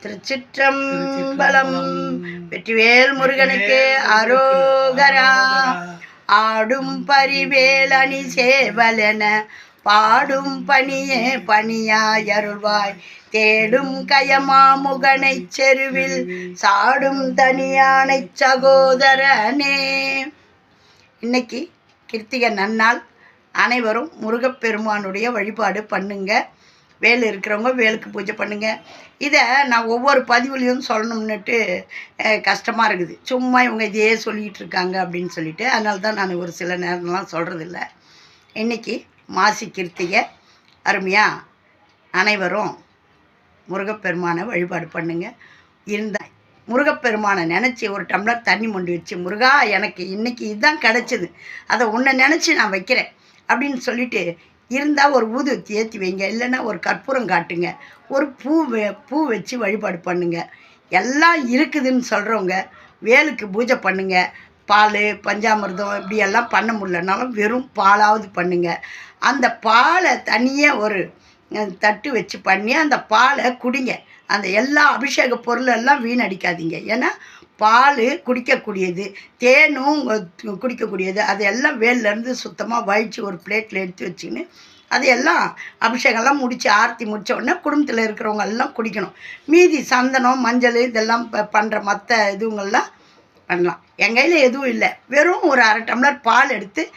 திருச்சிற்றம்பலம். வெற்றிவேல் முருகனுக்கு அரோகரா. ஆடும் பரிவேலணி சேவலென பாடும் பணியே பணியாய் அருள்வாய். தேடும் கயமாமுகனை செருவில் சாடும் தனியானை சகோதரனே. இன்னைக்கு கிருத்திகை நன்னாள் அனைவரும் முருகப்பெருமானுடைய வழிபாடு பண்ணுங்க. வேல் இருக்கிறவங்க வேலுக்கு பூஜை பண்ணுங்க. இதை நான் ஒவ்வொரு பதிவுலையும் சொல்லணும்னுட்டு கஷ்டமாக இருக்குது. சும்மா இவங்க இதையே சொல்லிகிட்டு இருக்காங்க அப்படின்னு சொல்லிட்டு அதனால தான் நான் ஒரு சில நேரம்லாம் சொல்கிறதில்ல இன்னைக்கு மாசி கிருத்திகை அருமையாக அனைவரும் முருகப்பெருமானை வழிபாடு பண்ணுங்க. இருந்த முருகப்பெருமானை நினச்சி ஒரு டம்ளர் தண்ணி மொண்டு வச்சு முருகா எனக்கு இன்றைக்கி இதுதான் கிடச்சிது. அதை உன்னை நினச்சி நான் வைக்கிறேன். அப்படின்னு சொல்லிட்டு இருந்தால் ஒரு ஊதுவத்தி ஏற்றி வைங்க இல்லைன்னா ஒரு கற்பூரம் காட்டுங்க ஒரு பூ வெ- பூ வச்சு வழிபாடு பண்ணுங்க. எல்லாம் இருக்குதுன்னு சொல்கிறவங்க வேலுக்கு பூஜை பண்ணுங்க பால் பஞ்சாமிர்தம் இப்படி எல்லாம் பண்ண முடியலனாலும் வெறும் பாலாவது பண்ணுங்க. அந்த பாலை தனியாக ஒரு தட்டு வச்சு பண்ணி அந்த பாலை குடிங்க. அந்த எல்லா அபிஷேக பொருளெல்லாம் வீணடிக்காதீங்க. ஏன்னா பால் குடிக்கக்கூடியது தேனும் குடிக்கக்கூடியது அதையெல்லாம் வேல்லேருந்து சுத்தமாக வழித்து ஒரு பிளேட்டில் எடுத்து வச்சுக்கின்னு அதையெல்லாம் அபிஷேகம்லாம் முடித்து ஆரத்தி முடித்த உடனே குடும்பத்தில் இருக்கிறவங்க எல்லாம் குடிக்கணும். மீதி சந்தனம் மஞ்சள் இதெல்லாம் ப- பண்ணுற மற்ற இதுவங்கள்லாம் பண்ணலாம். என் கையில் எதுவும் இல்லை. வெறும் ஒரு அரை டம்ளர் பால் எடுத்து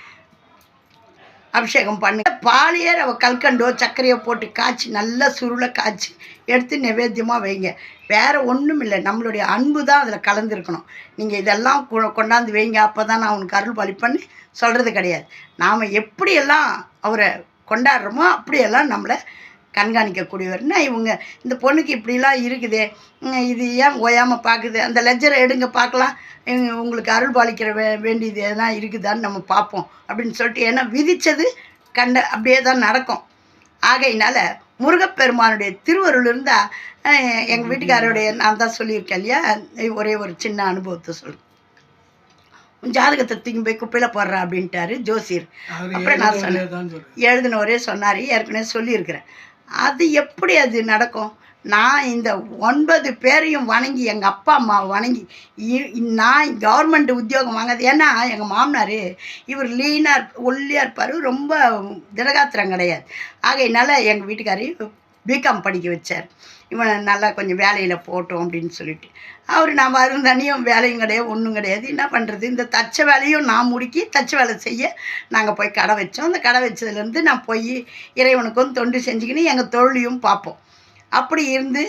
அபிஷேகம் பண்ணு. பாலையே அவள் கல்கண்டோ சர்க்கரையோ போட்டு காய்ச்சி நல்லா சுருளை காய்ச்சி எடுத்து நைவேத்தியமாக வைங்க. வேறு ஒன்றும் இல்லை. நம்மளுடைய அன்பு தான் அதில் கலந்துருக்கணும். நீங்கள் இதெல்லாம் கொ- கொண்டாந்து வைங்க. அப்போ தான் நான் உனக்கு அருள் பண்ணி சொல்கிறது கிடையாது. நாம் எப்படியெல்லாம் அவரை கொண்டாடுறோமோ அப்படியெல்லாம் நம்மளை கண்காணிக்கக்கூடியவர்னா இவங்க இந்த பொண்ணுக்கு இப்படிலாம் இருக்குதே. இது ஏன் ஓயாமல் பார்க்குது அந்த லெஜரை எடுங்க பார்க்கலாம் உங்களுக்கு அருள் பாலிக்கிற வே வேண்டியது எதனா இருக்குதான்னு நம்ம பார்ப்போம் அப்படின்னு சொல்லிட்டு ஏன்னா விதித்தது கண்ட அப்படியே தான் நடக்கும். ஆகையினால முருகப்பெருமானுடைய திருவருள் இருந்தால் எங்கள் வீட்டுக்காரருடைய நான் தான் சொல்லியிருக்கேன் இல்லையா? ஒரே ஒரு சின்ன அனுபவத்தை சொல்லு. உன் ஜாதகத்தை தூக்கி போய் குப்பையில் போடுறா அப்படின்ட்டாரு ஜோசியர். அப்புறம் நான் சொன்னேன். எழுதினவரே சொன்னார் ஏற்கனவே சொல்லியிருக்கிறேன். அது எப்படி அது நடக்கும்? நான் இந்த ஒன்பது பேரையும் வணங்கி எங்கள் அப்பா அம்மா வணங்கி நான் கவர்மெண்ட் உத்தியோகம் வாங்காது ஏன்னா எங்கள் மாமனார் இவர் லீனாக ஒல்லியாக இருப்பார் ரொம்ப திடகாத்திரம் கிடையாது. ஆகையினால எங்கள் வீட்டுக்காரி பிகாம் படிக்க வச்சார். இவனை நல்லா கொஞ்சம் வேலையில் போட்டோம் அப்படின்னு சொல்லிட்டு. அவர் நான் வரும் தனியும் வேலையும் கிடையாது ஒன்றும் கிடையாது. என்ன பண்ணுறது இந்த தச்ச வேலையும் நான் முடுக்கி தச்ச வேலை செய்ய நாங்கள் போய் கடை வச்சோம். அந்த கடை வச்சதுலேருந்து நான் போய் இறைவனுக்கும் தொண்டு செஞ்சுக்கின்னு எங்கள் தொழிலையும் பார்ப்போம் அப்படி இருந்து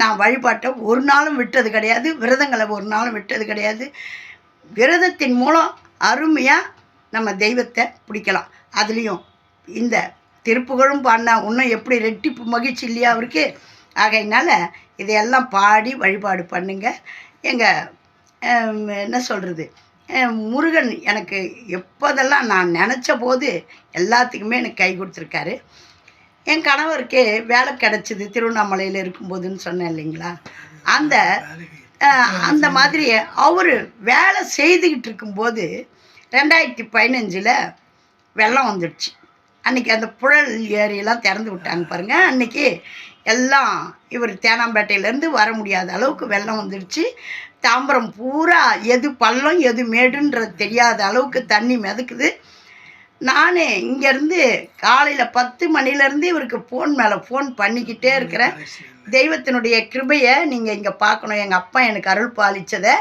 நான் வழிபாட்டை ஒரு நாளும் விட்டது கிடையாது. விரதங்களை ஒரு நாளும் விட்டது கிடையாது. விரதத்தின் மூலம் அருமையாக நம்ம தெய்வத்தை பிடிக்கலாம். அதுலேயும் இந்த திருப்புகழும் பாடினா இன்னும் எப்படி ரெட்டிப்பு மகிழ்ச்சி இல்லையா அவருக்கு? ஆகையினால இதையெல்லாம் பாடி வழிபாடு பண்ணுங்க. எங்கள் என்ன சொல்கிறது முருகன் எனக்கு எப்போதெல்லாம் நான் நினச்ச போது எல்லாத்துக்குமே எனக்கு கை கொடுத்துருக்காரு. என் கணவருக்கு வேலை கிடச்சிது திருவண்ணாமலையில் இருக்கும்போதுன்னு சொன்னேன் இல்லைங்களா? அந்த அந்த மாதிரி அவர் வேலை செய்துக்கிட்டு இருக்கும்போது ரெண்டாயிரத்தி பதினஞ்சில் வெள்ளம் வந்துடுச்சு. அன்றைக்கி அந்த புழல் ஏரியெல்லாம் திறந்து விட்டாங்க பாருங்கள் அன்றைக்கி எல்லாம் இவர் தேனாம்பேட்டையிலேருந்து வர முடியாத அளவுக்கு வெள்ளம் வந்துடுச்சு தாம்பரம் பூரா எது பள்ளம் எது மேடுன்றது தெரியாத அளவுக்கு தண்ணி மிதக்குது. நான் இங்கேருந்து காலையில் பத்து மணிலேருந்து இவருக்கு ஃபோன் மேலே ஃபோன் பண்ணிக்கிட்டே இருக்கிறேன். தெய்வத்தினுடைய கிருபையை நீங்கள் இங்கே பார்க்கணும். எங்கள் அப்பா எனக்கு அருள் பாலிச்சதை.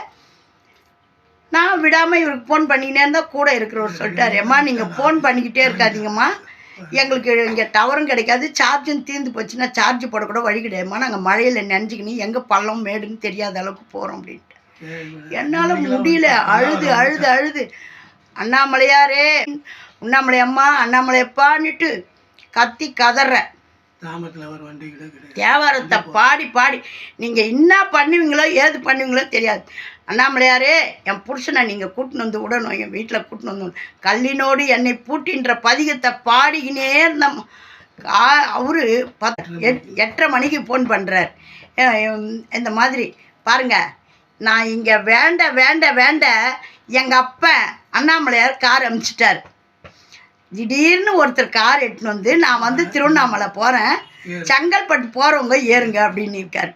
நான் விடாமல் இவருக்கு ஃபோன் பண்ணிக்கினே இருந்தால் கூட இருக்கிறவர் சொல்லிட்டாரு. அம்மா நீங்கள் ஃபோன் பண்ணிக்கிட்டே இருக்காதீங்கம்மா. எங்களுக்கு இங்கே டவரும் கிடைக்காது. சார்ஜும் தீர்ந்து போச்சுன்னா சார்ஜ் போடக்கூட வழி கிடையாதும்மா. நாங்கள் மழையில் நினைஞ்சிக்கினு எங்கே பள்ளம் மேடுன்னு தெரியாத அளவுக்கு போகிறோம் அப்படின்ட்டு. என்னால் முடியல. அழுது அழுது அழுது. அண்ணாமலையாரே உண்ணாமலை அம்மா அண்ணாமலையப்பான்னுட்டு கத்தி கிடையாது தேவாரத்தை பாடி பாடி. நீங்கள் என்ன பண்ணுவீங்களோ ஏது பண்ணுவீங்களோ தெரியாது. அண்ணாமலையாரே என் புருஷனை நீங்கள் கூட்டின்னு வந்து விடணும் என் வீட்டில் கூட்டின்னு வந்து. கல்லினோடு என்னை பூட்டின்ற பதிகத்தை பாடிக்கினே இருந்தோம். அவரு பத் எட் எட்டரை மணிக்கு ஃபோன் பண்ணுறார் இந்த மாதிரி பாருங்க நான் இங்கே வேண்ட வேண்ட வேண்ட எங்கள் அப்பா அண்ணாமலையார் கார் அனுப்பிச்சிட்டார் திடீர்னு ஒருத்தர் கார் எடுத்துன்னு வந்து நான் வந்து திருவண்ணாமலை போகிறேன். செங்கல்பட்டு போகிறவங்க ஏறுங்க அப்படின்னு இருக்காரு.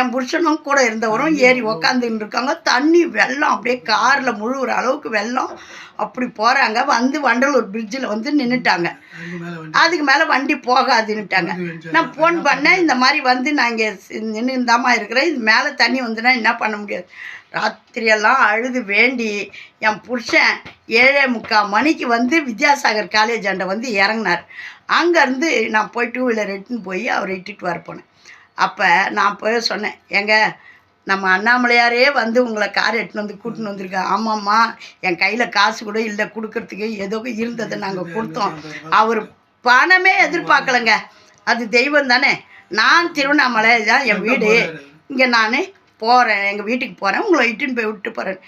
என் புருஷனும் கூட இருந்தவரும் ஏறி உக்காந்துன்னு இருக்காங்க தண்ணி வெள்ளம் அப்படியே காரில் முழுகிற அளவுக்கு வெள்ளம். அப்படி போகிறாங்க வந்து வண்டலூர் பிரிட்ஜில் வந்து நின்றுட்டாங்க அதுக்கு மேல வண்டி. போகாதுன்னுட்டாங்க. நான் ஃபோன் பண்ணேன். இந்த மாதிரி வந்து நான் இங்கே நின்று இந்தாமா இருக்கிறேன். இது மேலே தண்ணி வந்துன்னா என்ன பண்ண முடியாது. ராத்திரியெல்லாம் அழுது வேண்டி என் புருஷன் ஏழே முக்கால் மணிக்கு வந்து வித்யாசாகர் காலேஜ் அண்டை வந்து இறங்கினார். அங்கேருந்து நான் போய் டூ வீலர் எடுத்துன்னு போய் அவரை இட்டுட்டு வர போனேன். அப்போ நான் போய் சொன்னேன். ஏங்க நம்ம அண்ணாமலையாரே வந்து உங்களை கார் எடுத்துன்னு வந்து கூட்டின்னு வந்திருக்கேன் ஆமாம்மா என் கையில் காசு கூட இல்லை கொடுக்கறதுக்கு ஏதோ இருந்ததை நாங்கள் கொடுத்தோம். அவர் பணமே எதிர்பார்க்கலங்க. அது தெய்வம் தானே. நான் திருவண்ணாமலை தான் என் வீடு. இங்கே நான் போகிறேன் எங்கள் வீட்டுக்கு போகிறேன் உங்களை இட்டுன்னு போய் விட்டு போகிறேன்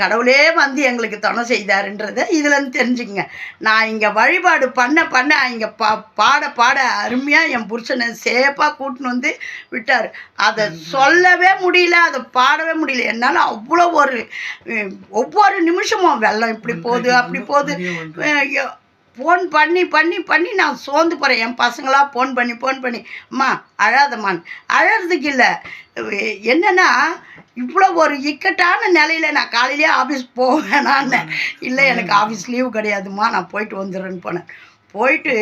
கடவுளே வந்து எங்களுக்கு துணை செய்தாருன்றதை இதுலேருந்து தெரிஞ்சுக்கங்க. நான் இங்கே வழிபாடு பண்ண பண்ண இங்கே பா பாட பாட அருமையாக என் புருஷனை சேஃபாக கூட்டின்னு வந்து விட்டார். அதை சொல்லவே முடியல அதை பாடவே முடியல. என்னால் அவ்வளோ ஒரு ஒவ்வொரு நிமிஷமும் வெள்ளம் இப்படி போகுது அப்படி போகுது. ஃபோன் பண்ணி பண்ணி பண்ணி நான் சோர்ந்து போகிறேன் என் பசங்களாக ஃபோன் பண்ணி ஃபோன் பண்ணி. அம்மா அழாதம்மான் அழறதுக்கு இல்லை. என்னென்னா இவ்வளோ ஒரு இக்கட்டான நிலையில் நான் காலையிலே ஆஃபீஸ் போவேனான்னு. இல்லை எனக்கு ஆஃபீஸ் லீவு கிடையாதும்மா. நான் போயிட்டு வந்துடுறேன்னு போனேன். போயிட்டு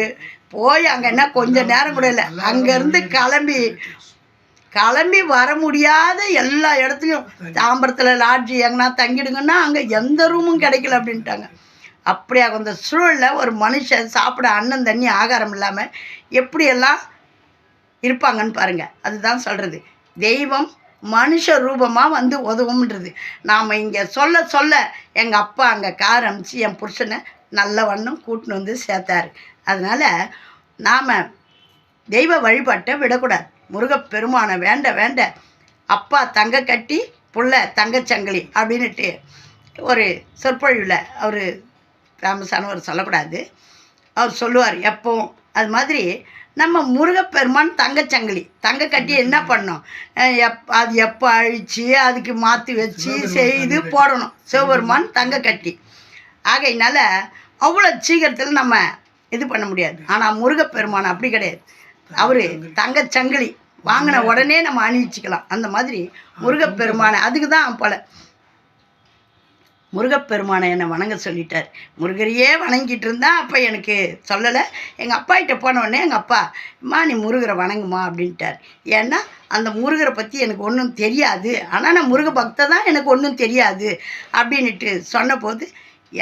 போய் அங்கே என்ன கொஞ்சம் நேரம் கூட இல்லை. அங்கேருந்து கிளம்பி கிளம்பி வர முடியாத எல்லா இடத்துலையும் தாம்பரத்தில் லாட்ஜி எங்கன்னா தங்கிடுங்கன்னா அங்கே எந்த ரூமும் கிடைக்கல அப்படின்ட்டாங்க. அப்படியா அந்த சூழலில் ஒரு மனுஷன் சாப்பிட அன்னம் தண்ணி ஆகாரம் இல்லாமல் எப்படியெல்லாம் இருப்பாங்கன்னு பாருங்கள் அதுதான் சொல்கிறது தெய்வம் மனுஷ ரூபமாக வந்து உதவும்ன்றது. நாம் இங்கே சொல்ல சொல்ல எங்கள் அப்பா அங்கே கார் அமிச்சு என் புருஷனை நல்ல வண்ணம் கூட்டின்னு வந்து சேர்த்தாரு. அதனால் நாம் தெய்வ வழிபாட்டை விடக்கூடாது. முருகப்பெருமானை வேண்ட வேண்ட அப்பா தங்க கட்டி புள்ள தங்கச்சங்கிலி அப்படின்ட்டு ஒரு சொற்பொழிவில் அவர் ஃபேமஸானவர் சொல்லக்கூடாது. அவர் சொல்லுவார் எப்பவும். அது மாதிரி நம்ம முருகப்பெருமான் தங்கச்சங்கிலி தங்க கட்டி என்ன பண்ணோம் எப் அது எப்போ அழித்து அதுக்கு மாற்றி வச்சு செய்து போடணும். சிவபெருமான் தங்க கட்டி. ஆகையினால அவ்வளோ சீக்கிரத்தில் நம்ம இது பண்ண முடியாது. ஆனால் முருகப்பெருமான் அப்படி கிடையாது. அவர் தங்கச்சங்கிலி வாங்கின உடனே நம்ம அணிவிச்சுக்கலாம். அந்த மாதிரி முருகப்பெருமானை அதுக்கு தான் போல. முருகப்பெருமானை என்னை வணங்க சொல்லிட்டார். முருகரையே வணங்கிட்டு இருந்தா அப்போ எனக்கு சொல்லலை. எங்கள் அப்பா கிட்ட போன எங்கள் அப்பா அம்மா நீ முருகரை வணங்குமா? அப்படின்ட்டார். ஏன்னா அந்த முருகரை பற்றி எனக்கு ஒன்றும் தெரியாது. ஆனால் நான் முருக பக்தை தான் எனக்கு ஒன்றும் தெரியாது அப்படின்ட்டு சொன்னபோது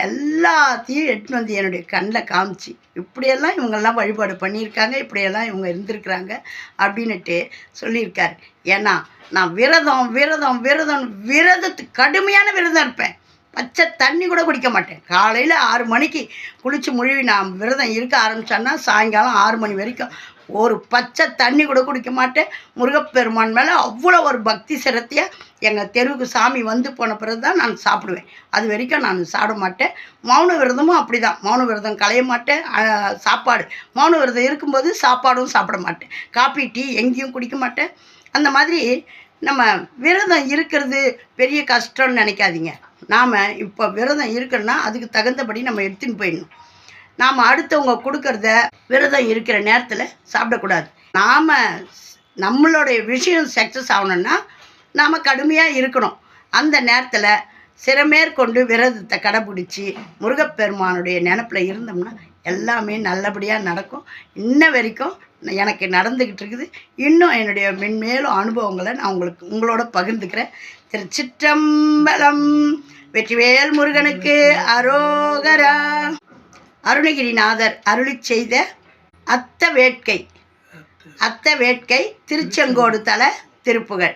எல்லாத்தையும் எடுத்துன்னு வந்து என்னுடைய கண்ணில் காமிச்சு இப்படியெல்லாம் இவங்கெல்லாம் வழிபாடு பண்ணியிருக்காங்க இப்படியெல்லாம் இவங்க இருந்திருக்கிறாங்க அப்படின்னுட்டு சொல்லியிருக்காரு. ஏன்னா நான் விரதம் விரதம் விரதம் விரதத்துக்கு கடுமையான விரதம் இருப்பேன். பச்சை தண்ணி கூட குடிக்க மாட்டேன். காலையில் ஆறு மணிக்கு குளித்து முழுவி நான் விரதம் இருக்க ஆரம்பித்தேன்னா சாயங்காலம் ஆறு மணி வரைக்கும் ஒரு பச்சை தண்ணி கூட குடிக்க மாட்டேன். முருகப்பெருமான் மேலே அவ்வளோ ஒரு பக்தி சிரத்தையாக எங்கள் தெருவுக்கு சாமி வந்து போன பிறகு தான் நான் சாப்பிடுவேன். அது வரைக்கும் நான் சாப்பிட மாட்டேன். மௌன விரதமும் அப்படி தான் மௌன விரதம் களைய மாட்டேன். சாப்பாடு. மௌன விரதம் இருக்கும்போது சாப்பாடும் சாப்பிட மாட்டேன். காப்பி டீ எங்கேயும் குடிக்க மாட்டேன். அந்த மாதிரி நம்ம விரதம் இருக்கிறது பெரிய கஷ்டம்னு நினைக்காதீங்க. நாம் இப்போ விரதம் இருக்குன்னா அதுக்கு தகுந்தபடி நம்ம எடுத்துன்னு போயிடணும். நாம் அடுத்தவங்க கொடுக்கறத விரதம் இருக்கிற நேரத்தில் சாப்பிடக்கூடாது. நாம் நம்மளுடைய விஷயம் சக்ஸஸ் ஆகணும்னா நாம் கடுமையாக இருக்கணும். அந்த நேரத்தில் சிறமேற்கொண்டு விரதத்தை கடைபிடிச்சி முருகப்பெருமானுடைய நினப்பில் இருந்தோம்னா எல்லாமே நல்லபடியாக நடக்கும். இன்ன வரைக்கும் எனக்கு நடந்துக்கிட்டு இருக்குது. இன்னும் என்னுடைய மென்மேலும் அனுபவங்களை நான் உங்களுக்கு உங்களோட பகிர்ந்துக்கிறேன். திருச்சிற்றம்பலம் வெற்றிவேல் முருகனுக்கு அரோகரா. அருணகிரிநாதர் அருளி செய்த அத்த வேட்கை அத்த வேட்கை திருச்செங்கோடு தல திருப்புகள்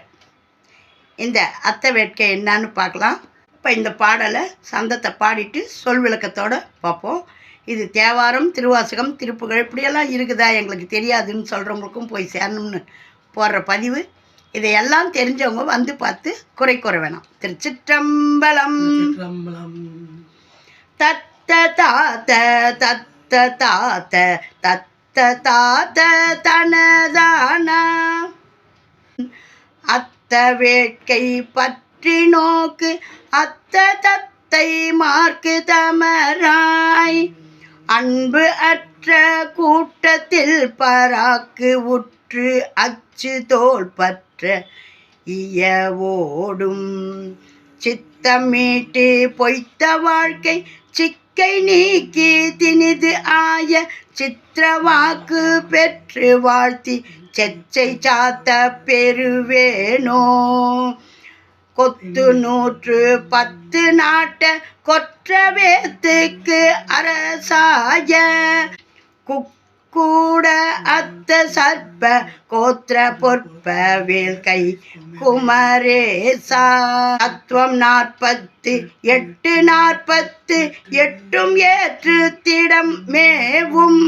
இந்த அத்த வேட்கை என்னான்னு பார்க்கலாம். இப்போ இந்த பாடலை சந்தத்தை பாடிட்டு சொல் விளக்கத்தோடு பார்ப்போம். இது தேவாரம் திருவாசகம் திருப்புகழ் இப்படியெல்லாம் இருக்குதா எங்களுக்கு தெரியாதுன்னு சொல்கிறவங்களுக்கும் போய் சேரணும்னு போடுற பதிவு. இதையெல்லாம் தெரிஞ்சவங்க வந்து பார்த்து குறை கூற வேணாம். திருச்சிற்றம்பலம். சிற்றம்பலம் தத்த தாத்த தத்த தாத்த தத்த தாத்த தனதானா? அத்த வேட்கை பற்றி நோக்கு அத்த தத்தை மார்க்கு தமராய். அன்பு அற்ற கூட்டத்தில் பராக்கு உற்று அச்சு தோல் பற்ற இய ஓடும் சித்தம் பொய்த்த வாழ்க்கை சிக்கை நீக்கி தினிது ஆய சித்திரவாக்கு பெற்று வாழ்த்தி செச்சை சாத்த பெறுவேனோ. கொத்து நூற்று பத்து நாட்ட கொற்றவேத்துக்கு அரசாய. குக்கூட அத்த சர்ப்ப கோத்திர பொற்ப வேல்கை குமரேசா. தத்துவம் நாற்பத்து எட்டு நாற்பத்து எட்டும் ஏற்று திடம் மேவும்.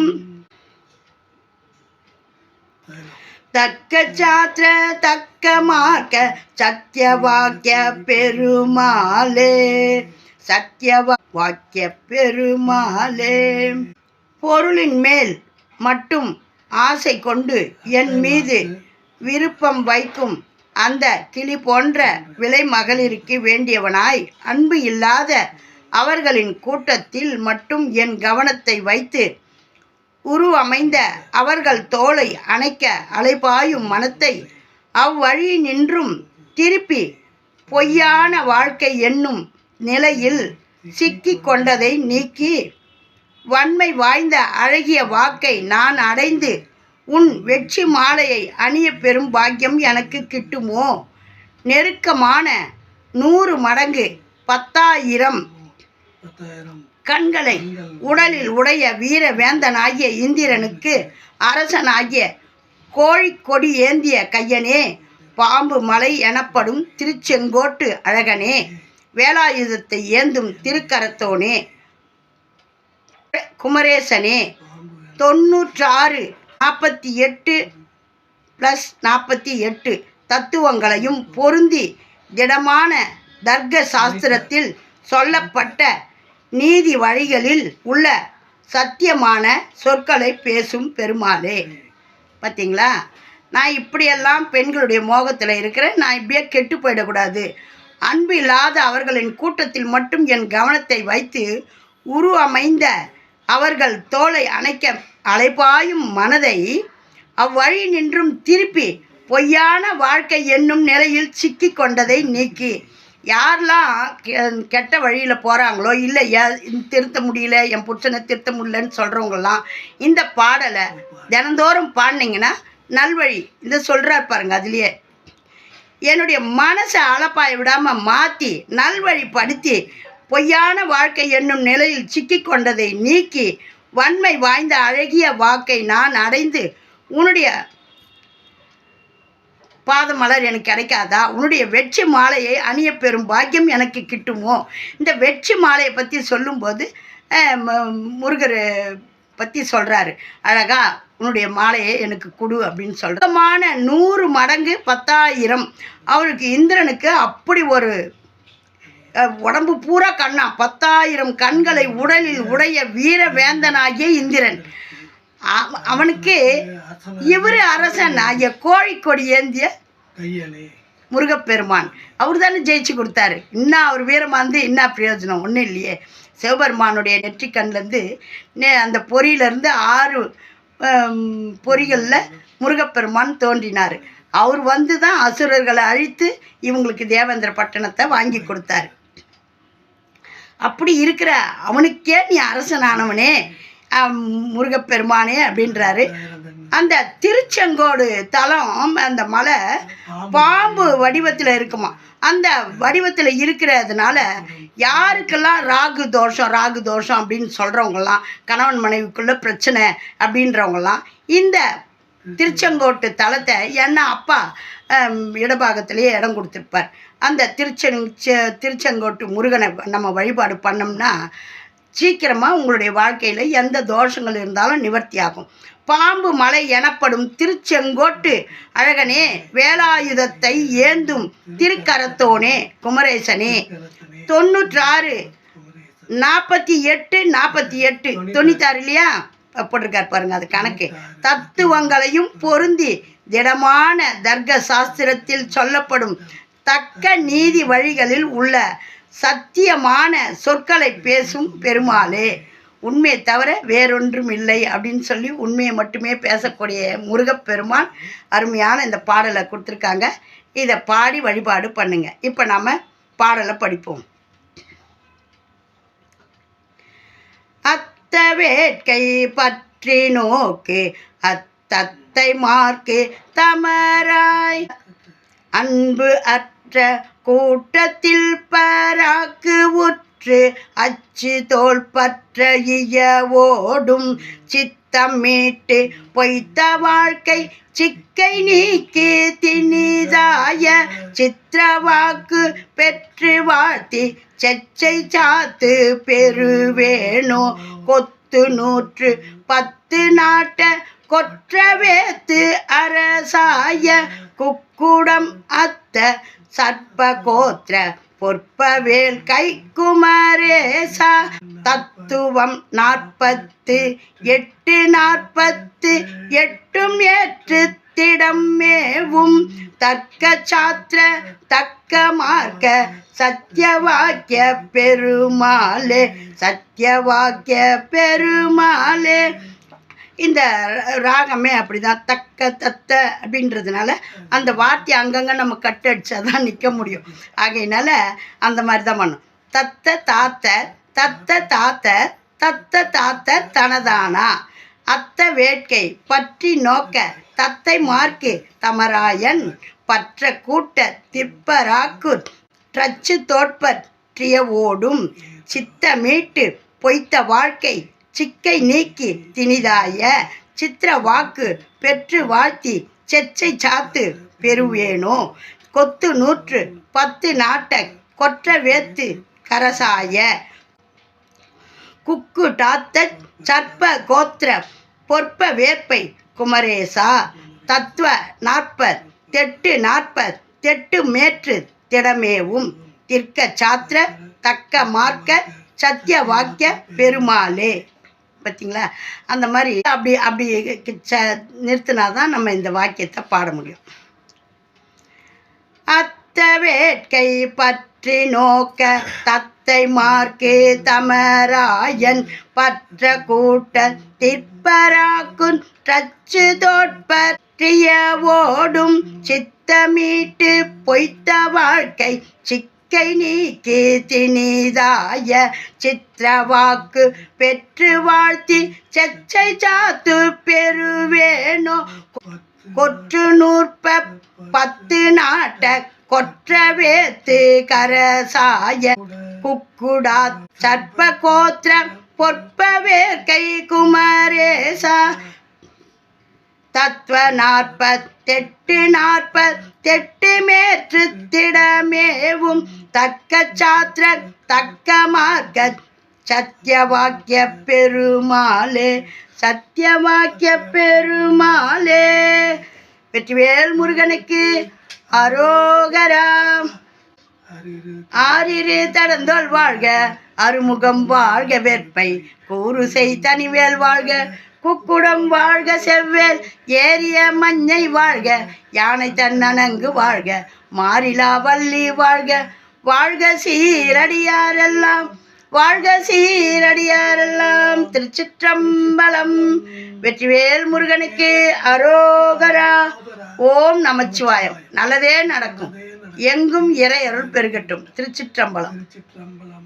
தக்க சாத்திர தக்க மார்க்க சத்திய வாக்கிய பெருமாளே. சத்திய வாக்கிய பெருமாளே. பொருளின் மேல் மட்டும் ஆசை கொண்டு என் மீது விருப்பம் வைக்கும் அந்த கிளி போன்ற விலை மகளிருக்கு வேண்டியவனாய் அன்பு இல்லாத அவர்களின் கூட்டத்தில் மட்டும் என் கவனத்தை வைத்து உருவமைந்த அவர்கள் தோளை அணைக்க அலைபாயும் மனத்தை அவ்வழி நின்றும் திருப்பி பொய்யான வாழ்க்கை என்னும் நிலையில் சிக்கி கொண்டதை நீக்கி வன்மை வாய்ந்த அழகிய வாக்கை நான் அடைந்து உன் வெற்றி மாலையை அணிய பெறும் பாக்கியம் எனக்கு கிட்டுமோ? நெருக்கமான நூறு மடங்கு பத்தாயிரம் பத்தாயிரம். கண்களை உடலில் உடைய வீர வேந்தனாகிய இந்திரனுக்கு அரசனாகிய கோழிக்கொடி ஏந்திய கையனே பாம்பு மலை எனப்படும் திருச்செங்கோட்டு அழகனே வேலாயுதத்தை ஏந்தும் திருக்கரத்தோனே குமரேசனே தொண்ணூற்றாறு நாற்பத்தி எட்டு ப்ளஸ் நாற்பத்தி எட்டு தத்துவங்களையும் பொருந்தி திடமான தர்க்க சாஸ்திரத்தில் சொல்லப்பட்ட நீதி வழிகளில் உள்ள சத்தியமான சொற்களை பேசும் பெருமாளே. பார்த்தீங்களா நான் இப்படியெல்லாம் பெண்களுடைய மோகத்தில் இருக்கிறேன். நான் இப்படியே கெட்டு போயிடக்கூடாது. அன்பு இல்லாத அவர்களின் கூட்டத்தில் மட்டும் என் கவனத்தை வைத்து உரு அமைந்த அவர்கள் தோலை அணைக்க அலைப்பாயும் மனதை அவ்வழி நின்றும் திருப்பி பொய்யான வாழ்க்கை என்னும் நிலையில் சிக்கி கொண்டதை நீக்கி யாரெல்லாம் கெ- கெட்ட வழியில் போகிறாங்களோ இல்லை திருத்த முடியல என் புருஷனை திருத்த முடியலன்னு சொல்கிறவங்களாம் இந்த பாடலை தினந்தோறும் பாடினீங்கன்னா நல்வழி. இதை சொல்கிறார் பாருங்க அதுலேயே. என்னுடைய மனசை அளப்பாய விடாமல் மாற்றி நல்வழிப்படுத்தி பொய்யான வாழ்க்கை என்னும் நிலையில் சிக்கி கொண்டதை நீக்கி வன்மை வாய்ந்த அழகிய வாக்கை நான் அடைந்து உன்னுடைய பாத மலர் எனக்கு கிடைக்காதா? உன்னுடைய வெற்றி மாலையை அணிய பெறும் பாக்கியம் எனக்கு கிட்டுமோ? இந்த வெற்றி மாலையை பற்றி சொல்லும்போது முருகர் பற்றி சொல்கிறாரு அழகா உன்னுடைய மாலையை எனக்கு கொடு அப்படின்னு சொல்கிறமான நூறு மடங்கு பத்தாயிரம். அவருக்கு இந்திரனுக்கு அப்படி ஒரு உடம்பு பூரா கண்ணா. பத்தாயிரம் கண்களை உடலில் உடைய வீர வேந்தனாகிய இந்திரன். அவனுக்கு இவர் அரசன் ஆகிய கோழிக்கொடி ஏந்திய முருகப்பெருமான். அவர் தானே ஜெயிச்சு கொடுத்தாரு. இன்னும் அவர் வீரமாக இருந்து என்ன பிரயோஜனம்? ஒன்றும் இல்லையே. சிவபெருமானுடைய நெற்றிக்கண்லேருந்து அந்த பொறியிலேருந்து ஆறு பொறிகளில் முருகப்பெருமான் தோன்றினார். அவர் வந்து தான் அசுரர்களை அழித்து இவங்களுக்கு தேவேந்திர பட்டணத்தை வாங்கி கொடுத்தாரு. அப்படி இருக்கிற அவனுக்கே நீ அரசனானவனே. முருகப்பெருமானே அப்படின்றாரு. அந்த திருச்செங்கோடு தலம் அந்த மலை பாம்பு வடிவத்தில் இருக்குமா? அந்த வடிவத்தில் இருக்கிறதுனால யாருக்கெல்லாம் ராகு தோஷம் ராகு தோஷம் அப்படின்னு சொல்கிறவங்கலாம் கணவன் மனைவிக்குள்ளே பிரச்சனை அப்படின்றவங்கலாம் இந்த திருச்செங்கோட்டு தலத்தை என்ன அப்பா இடபாகத்திலேயே இடம் கொடுத்துருப்பார். அந்த திருச்செங் செ- திருச்செங்கோட்டு முருகனை நம்ம வழிபாடு பண்ணோம்னா சீக்கிரமாக உங்களுடைய வாழ்க்கையில் எந்த தோஷங்கள் இருந்தாலும் நிவர்த்தி ஆகும் பாம்பு மலை எனப்படும் திருச்செங்கோட்டு அழகனே வேலாயுதத்தை ஏந்தும் திருக்கரத்தோனே குமரேசனே. தொண்ணூற்றாறு நாற்பத்தி எட்டு நாற்பத்தி எட்டு. தொண்ணூத்தாறு இல்லையா? போட்டிருக்கார் பாருங்க அது கணக்கு. தத்துவங்களையும் பொருந்தி திடமான தர்க்க சாஸ்திரத்தில் சொல்லப்படும் தக்க நீதி வழிகளில் உள்ள சத்தியமான சொற்களை பேசும் பெருமாளே. உண்மையை தவிர வேறொன்றும் இல்லை அப்படின்னு சொல்லி உண்மையை மட்டுமே பேசக்கூடிய முருகப்பெருமான் அருமையான இந்த பாடலை கொடுத்துருக்காங்க. இதை பாடி வழிபாடு பண்ணுங்க. இப்போ நாம் பாடலை படிப்போம். அத்த வேட்கை பற்றி நோக்கு அத்தத்தை மார்க்கு தமராய். அன்பு அற்ற கூட்டத்தில் பராக்கு உற்று அச்சு தோல் பற்ற இய ஓடும் சித்தம் மீட்டு பொய்த்த வாழ்க்கை சிக்கை நீக்கி திணிதாய சித்திரவாக்கு பெற்று வாழ்த்தி செச்சை சாத்து பெறுவேணோ கொத்து நூற்று பத்து நாட்ட கொற்றவேத்து அரசாய குக்குடம் அத்த சர்ப்பகோத்ர பொற்பவேல் கைக்குமரேசா தத்துவம் நாற்பத்து எட்டு நாற்பத்து எட்டும் ஏற்று திடமேவும் தர்க்க சாத்திர தக்க மார்க்க சத்தியவாக்கிய பெருமாளே சத்தியவாக்கிய பெருமாளே. இந்த ராகமே அப்படிதான் தக்க தத்த அப்படின்றதுனால அந்த வார்த்தை அங்கங்கே நம்ம கட்டடிச்சா தான் நிற்க முடியும். ஆகையினால அந்த மாதிரி தான் பண்ணும். தத்த தாத்த தத்த தாத்த தத்த தாத்த தனதானா? அத்த வேட்கை பற்றி நோக்க தத்தை மார்க்கு தமராயன் பற்ற கூட்ட திற்பராக்கு ட்ரச்சு தோற்பற்றிய ஓடும் சித்த மீட்டு பொய்த்த வாழ்க்கை சிக்கை நீக்கி திணிதாய சித்திர வாக்கு பெற்று வாழ்த்தி செச்சை சாத்து பெறுவேனோ? கொத்து நூற்று பத்து நாட்ட கொற்ற வேத்து கரசாய. குக்கு டாத்த சர்ப்ப கோத்திர பொற்ப வேற்பை குமரேசா. தத்துவ நாற்பத் தெட்டு நாற்பத் தெட்டு மேற்று திடமேவும் திர்க்க சாத்திர தக்க மார்க்க சத்திய வாக்கிய பெருமாளே. பார்த்தீங்களா அந்த மாதிரி அப்படி அப்படி ச நிறுத்தினா தான் நம்ம இந்த வாக்கியத்தை பாட முடியும். அத்த வேட்கை பற்றி நோக்க தத்தை மார்க்கே தமராயன் பற்ற கூட்ட திற்பராக்குன் டச்சு தோற்பற்றிய ஓடும் சித்தமீட்டு பொய்த்த வாழ்க்கை சிக்கை நீக்கி திணிதாய சித்திரவாக்கு பெற்று வாழ்த்தி செச்சை சாத்து பெறுவேனோ? கொற்று நூற்ப பத்து நாட்ட கொற்றவேத்து கரசாய குக்குடா சர்ப்ப கோத்திரம் பொற்பவேற்கை குமரேசா தத்துவ நாற்பத்தெட்டு நாற்பத்தெட்டு மேற்று திடமேவும் தக்க சாத்திர தக்க மார்க்க சத்தியவாக்கிய பெருமாளே சத்தியவாக்கிய பெருமாளே. வெற்றிவேல் முருகனுக்கு அரோகராம். அரிரு ஆரிரு தடந்தோல் வாழ்க அருமுகம் வாழ்க வேற்பை கூறு செய் தனிவேல் வாழ்க. குக்குடம் வாழ்க செவ்வேல் ஏரிய மஞ்சை வாழ்க யானை தன்னனங்கு வாழ்க மாறிலா வள்ளி வாழ்க. வாழ்க சீரடியாரெல்லாம் வாழ்க சீரடியாரெல்லாம் திருச்சிற்றம்பலம். வெற்றிவேல் முருகனுக்கு அரோகரா. ஓம் நமச்சிவாயம். நல்லதே நடக்கும். எங்கும் இறை அருள் பெருகட்டும். திருச்சிற்றம்பலம் திருச்சிற்றம்பலம்.